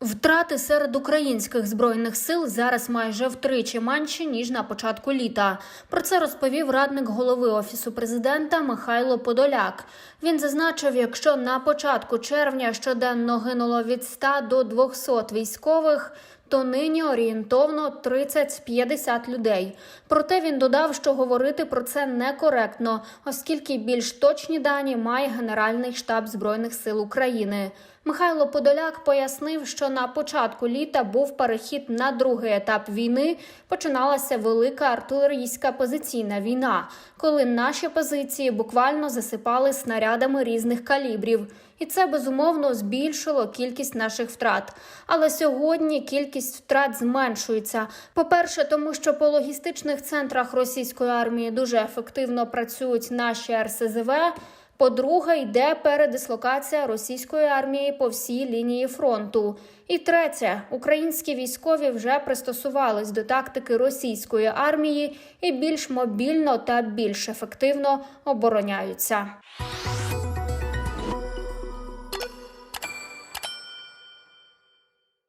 Втрати серед українських збройних сил зараз майже втричі менші ніж на початку літа. Про це розповів радник голови офісу президента Михайло Подоляк. Він зазначив, якщо на початку червня щоденно гинуло від 100 до 200 військових. То нині орієнтовно 30-50 людей. Проте він додав, що говорити про це некоректно, оскільки більш точні дані має Генеральний штаб збройних сил України. Михайло Подоляк пояснив, що на початку літа був перехід на другий етап війни. Починалася велика артилерійська позиційна війна, коли наші позиції буквально засипали снарядами різних калібрів. І це безумовно збільшило кількість наших втрат. Але сьогодні кількість втрат зменшується. По-перше, тому що по логістичних центрах російської армії дуже ефективно працюють наші РСЗВ. По-друге, йде передислокація російської армії по всій лінії фронту. І третє, українські військові вже пристосувались до тактики російської армії і більш мобільно та більш ефективно обороняються.